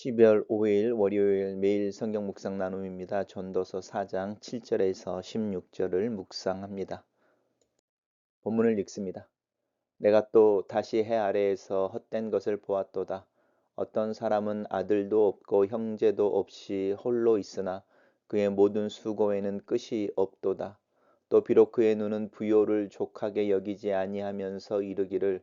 12월 5일 월요일 매일 성경 묵상 나눔입니다. 전도서 4장 7절에서 16절을 묵상합니다. 본문을 읽습니다. 내가 또 다시 해 아래에서 헛된 것을 보았도다. 어떤 사람은 아들도 없고 형제도 없이 홀로 있으나 그의 모든 수고에는 끝이 없도다. 또 비록 그의 눈은 부요를 족하게 여기지 아니하면서 이르기를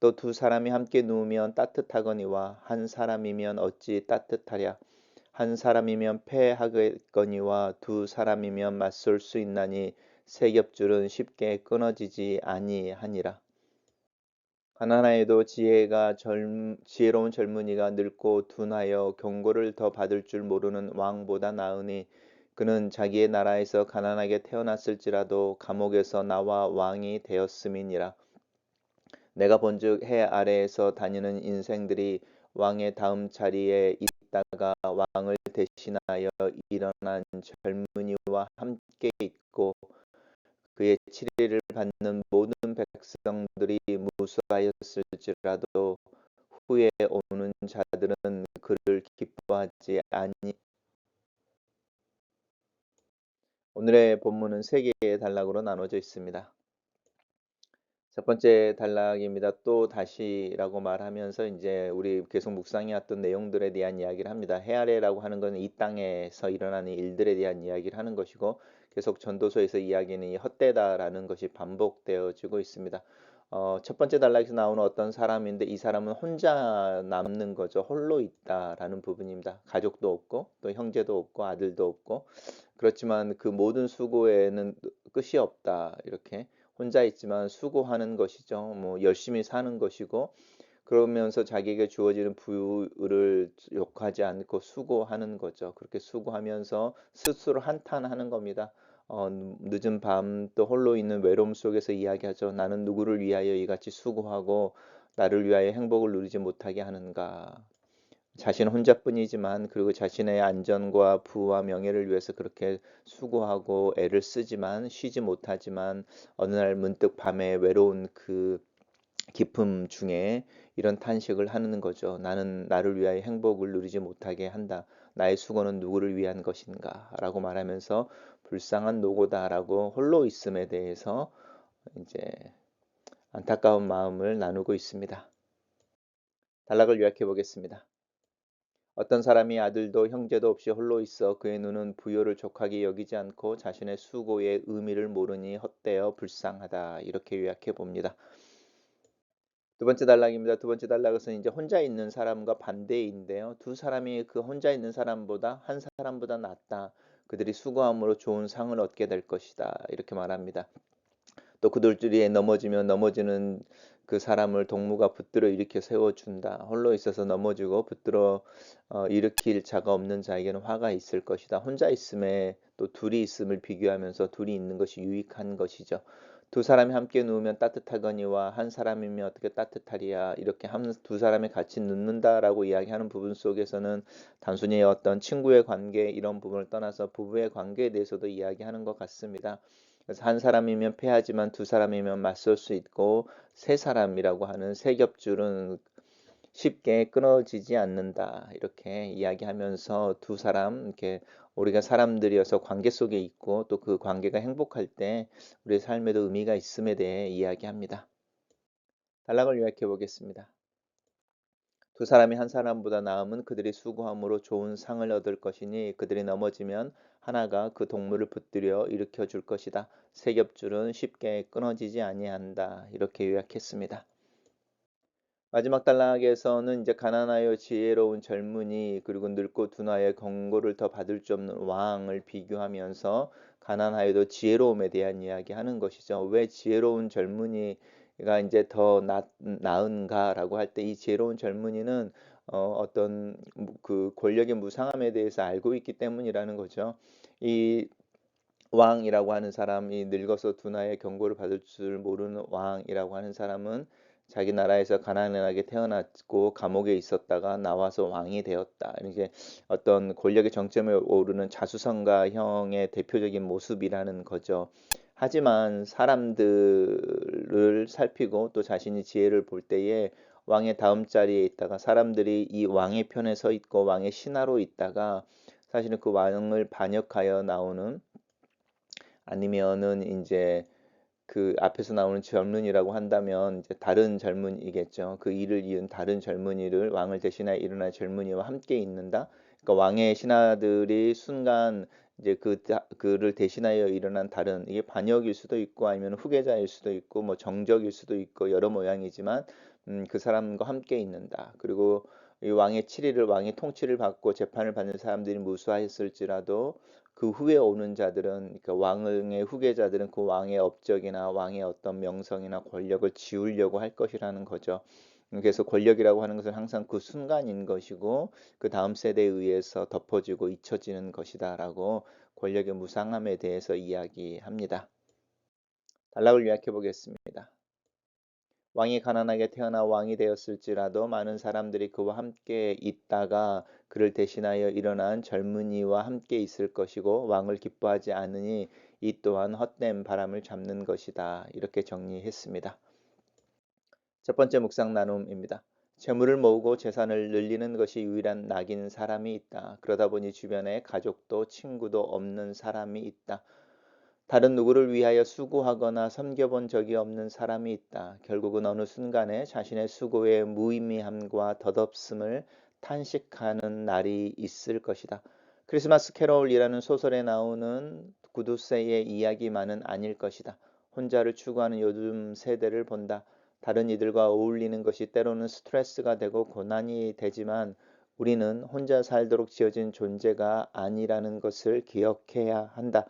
또 두 사람이 함께 누우면 따뜻하거니와 한 사람이면 어찌 따뜻하랴 한 사람이면 패하겠거니와 두 사람이면 맞설 수 있나니 세 겹줄은 쉽게 끊어지지 아니하니라. 가나나에도 지혜가 젊, 지혜로운 젊은이가 늙고 둔하여 경고를 더 받을 줄 모르는 왕보다 나으니 그는 자기의 나라에서 가난하게 태어났을지라도 감옥에서 나와 왕이 되었음이니라. 내가 본즉 해 아래에서 다니는 인생들이 왕의 다음 자리에 있다가 왕을 대신하여 일어난 젊은이와 함께 있고 그의 치리를 받는 모든 백성들이 무수하였을지라도 후에 오는 자들은 그를 기뻐하지 아니 오늘의 본문은 세 개의 단락으로 나눠져 있습니다. 첫 번째 단락입니다. 또 다시라고 말하면서 이제 우리 계속 묵상해왔던 내용들에 대한 이야기를 합니다. 해아래라고 하는 것은 이 땅에서 일어나는 일들에 대한 이야기를 하는 것이고 계속 전도서에서 이야기는 헛되다라는 것이 반복되어지고 있습니다. 어, 첫 번째 단락에서 나오는 어떤 사람인데 이 사람은 혼자 남는 거죠. 홀로 있다라는 부분입니다. 가족도 없고 또 형제도 없고 아들도 없고 그렇지만 그 모든 수고에는 끝이 없다 이렇게 혼자 있지만 수고하는 것이죠. 뭐 열심히 사는 것이고 그러면서 자기에게 주어지는 부유를 욕하지 않고 수고하는 거죠. 그렇게 수고하면서 스스로 한탄하는 겁니다. 어, 늦은 밤 또 홀로 있는 외로움 속에서 이야기하죠. 나는 누구를 위하여 이같이 수고하고 나를 위하여 행복을 누리지 못하게 하는가. 자신 혼자뿐이지만 그리고 자신의 안전과 부와 명예를 위해서 그렇게 수고하고 애를 쓰지만 쉬지 못하지만 어느 날 문득 밤에 외로운 그 기쁨 중에 이런 탄식을 하는 거죠. 나는 나를 위하여 행복을 누리지 못하게 한다. 나의 수고는 누구를 위한 것인가? 라고 말하면서 불쌍한 노고다라고 홀로 있음에 대해서 이제 안타까운 마음을 나누고 있습니다. 단락을 요약해 보겠습니다. 어떤 사람이 아들도 형제도 없이 홀로 있어 그의 눈은 부여를 족하게 여기지 않고 자신의 수고의 의미를 모르니 헛되어 불쌍하다 이렇게 요약해 봅니다. 두 번째 단락입니다. 두 번째 단락은 이제 혼자 있는 사람과 반대인데요. 두 사람이 그 혼자 있는 사람보다 한 사람보다 낫다. 그들이 수고함으로 좋은 상을 얻게 될 것이다. 이렇게 말합니다. 또 그들끼리에 넘어지면 넘어지는 그 사람을 동무가 붙들어 일으켜 세워준다. 홀로 있어서 넘어지고 붙들어 어, 일으킬 자가 없는 자에게는 화가 있을 것이다. 혼자 있음에 또 둘이 있음을 비교하면서 둘이 있는 것이 유익한 것이죠. 두 사람이 함께 누우면 따뜻하거니와 한 사람이면 어떻게 따뜻하리야 이렇게 한, 두 사람이 같이 눕는다라고 이야기하는 부분 속에서는 단순히 어떤 친구의 관계 이런 부분을 떠나서 부부의 관계에 대해서도 이야기하는 것 같습니다. 그래서 한 사람이면 패하지만 두 사람이면 맞설 수 있고 세 사람이라고 하는 세 겹줄은 쉽게 끊어지지 않는다 이렇게 이야기하면서 두 사람 이렇게 우리가 사람들이어서 관계 속에 있고 또 그 관계가 행복할 때 우리의 삶에도 의미가 있음에 대해 이야기합니다. 단락을 요약해 보겠습니다. 두 사람이 한 사람보다 나음은 그들이 수고함으로 좋은 상을 얻을 것이니 그들이 넘어지면 하나가 그 동물을 붙들여 일으켜 줄 것이다. 세 겹줄은 쉽게 끊어지지 아니한다. 이렇게 요약했습니다. 마지막 단락에서는 이제 가난하여 지혜로운 젊은이 그리고 늙고 둔하여 경고를 더 받을 수 없는 왕을 비교하면서 가난하여도 지혜로움에 대한 이야기하는 것이죠. 왜 지혜로운 젊은이 가 이제 더 나, 나은가라고 할 때 이 지혜로운 젊은이는 어, 어떤 그 권력의 무상함에 대해서 알고 있기 때문이라는 거죠. 이 왕이라고 하는 사람이 늙어서 두나의 경고를 받을 줄 모르는 왕이라고 하는 사람은 자기 나라에서 가난하게 태어났고 감옥에 있었다가 나와서 왕이 되었다. 이렇게 어떤 권력의 정점에 오르는 자수성가형의 대표적인 모습이라는 거죠. 하지만 사람들을 살피고 또 자신이 지혜를 볼 때에 왕의 다음 자리에 있다가 사람들이 이 왕의 편에 서 있고 왕의 신하로 있다가 사실은 그 왕을 반역하여 나오는 아니면은 이제 그 앞에서 나오는 젊은이라고 한다면 이제 다른 젊은이겠죠. 그 일을 이은 다른 젊은이를 왕을 대신하여 일어난 젊은이와 함께 있는다. 그러니까 왕의 신하들이 순간 이제 그 그를 대신하여 일어난 다른 이게 반역일 수도 있고 아니면 후계자일 수도 있고 뭐 정적일 수도 있고 여러 모양이지만 음, 그 사람과 함께 있는다. 그리고 이 왕의 치리를 왕의 통치를 받고 재판을 받는 사람들이 무수하였을지라도 그 후에 오는 자들은 그러니까 왕의 후계자들은 그 왕의 업적이나 왕의 어떤 명성이나 권력을 지우려고 할 것이라는 거죠. 그래서 권력이라고 하는 것은 항상 그 순간인 것이고 그 다음 세대에 의해서 덮어지고 잊혀지는 것이다라고 권력의 무상함에 대해서 이야기합니다. 단락을 요약해 보겠습니다. 왕이 가난하게 태어나 왕이 되었을지라도 많은 사람들이 그와 함께 있다가 그를 대신하여 일어난 젊은이와 함께 있을 것이고 왕을 기뻐하지 않으니 이 또한 헛된 바람을 잡는 것이다. 이렇게 정리했습니다. 첫 번째 묵상 나눔입니다. 재물을 모으고 재산을 늘리는 것이 유일한 낙인 사람이 있다. 그러다 보니 주변에 가족도 친구도 없는 사람이 있다. 다른 누구를 위하여 수고하거나 섬겨본 적이 없는 사람이 있다. 결국은 어느 순간에 자신의 수고의 무의미함과 덧없음을 탄식하는 날이 있을 것이다. 크리스마스 캐롤이라는 소설에 나오는 구두쇠의 이야기만은 아닐 것이다. 혼자를 추구하는 요즘 세대를 본다. 다른 이들과 어울리는 것이 때로는 스트레스가 되고 고난이 되지만 우리는 혼자 살도록 지어진 존재가 아니라는 것을 기억해야 한다.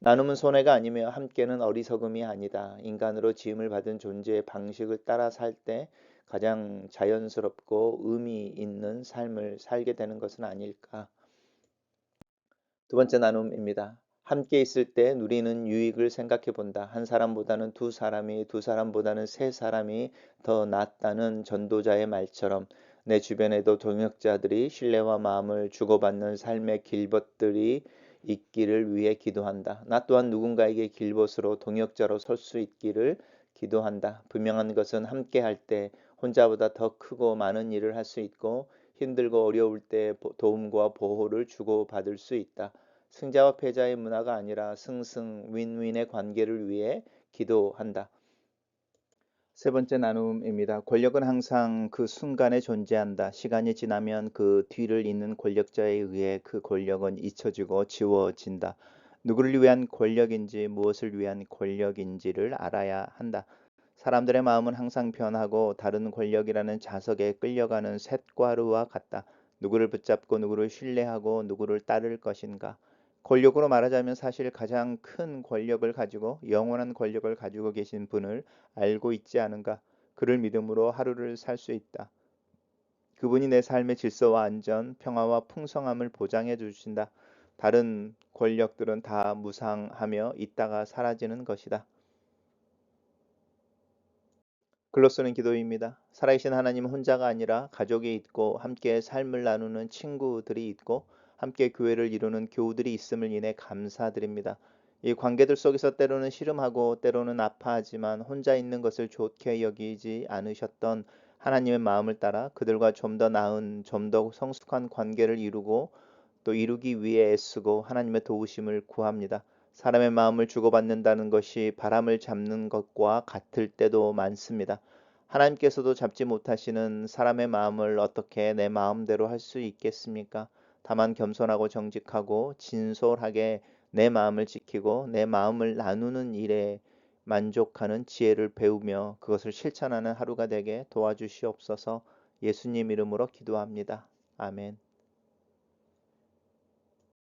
나눔은 손해가 아니며 함께는 어리석음이 아니다. 인간으로 지음을 받은 존재의 방식을 따라 살 때 가장 자연스럽고 의미 있는 삶을 살게 되는 것은 아닐까. 두 번째 나눔입니다. 함께 있을 때 누리는 유익을 생각해 본다. 한 사람보다는 두 사람이, 두 사람보다는 세 사람이 더 낫다는 전도자의 말처럼 내 주변에도 동역자들이 신뢰와 마음을 주고받는 삶의 길벗들이 있기를 위해 기도한다. 나 또한 누군가에게 길벗으로 동역자로 설 수 있기를 기도한다. 분명한 것은 함께 할 때 혼자보다 더 크고 많은 일을 할 수 있고 힘들고 어려울 때 도움과 보호를 주고받을 수 있다. 승자와 패자의 문화가 아니라 승승 윈윈의 관계를 위해 기도한다. 세 번째 나눔입니다. 권력은 항상 그 순간에 존재한다. 시간이 지나면 그 뒤를 잇는 권력자에 의해 그 권력은 잊혀지고 지워진다. 누구를 위한 권력인지 무엇을 위한 권력인지를 알아야 한다. 사람들의 마음은 항상 변하고 다른 권력이라는 자석에 끌려가는 쇳과루와 같다. 누구를 붙잡고 누구를 신뢰하고 누구를 따를 것인가. 권력으로 말하자면 사실 가장 큰 권력을 가지고 영원한 권력을 가지고 계신 분을 알고 있지 않은가? 그를 믿음으로 하루를 살 수 있다. 그분이 내 삶의 질서와 안전, 평화와 풍성함을 보장해 주신다. 다른 권력들은 다 무상하며 있다가 사라지는 것이다. 글로 쓰는 기도입니다. 살아계신 하나님 혼자가 아니라 가족이 있고 함께 삶을 나누는 친구들이 있고 함께 교회를 이루는 교우들이 있음을 인해 감사드립니다. 이 관계들 속에서 때로는 시름하고 때로는 아파하지만 혼자 있는 것을 좋게 여기지 않으셨던 하나님의 마음을 따라 그들과 좀 더 나은, 좀 더 성숙한 관계를 이루고 또 이루기 위해 애쓰고 하나님의 도우심을 구합니다. 사람의 마음을 주고받는다는 것이 바람을 잡는 것과 같을 때도 많습니다. 하나님께서도 잡지 못하시는 사람의 마음을 어떻게 내 마음대로 할 수 있겠습니까? 다만 겸손하고 정직하고 진솔하게 내 마음을 지키고 내 마음을 나누는 일에 만족하는 지혜를 배우며 그것을 실천하는 하루가 되게 도와주시옵소서 예수님 이름으로 기도합니다. 아멘.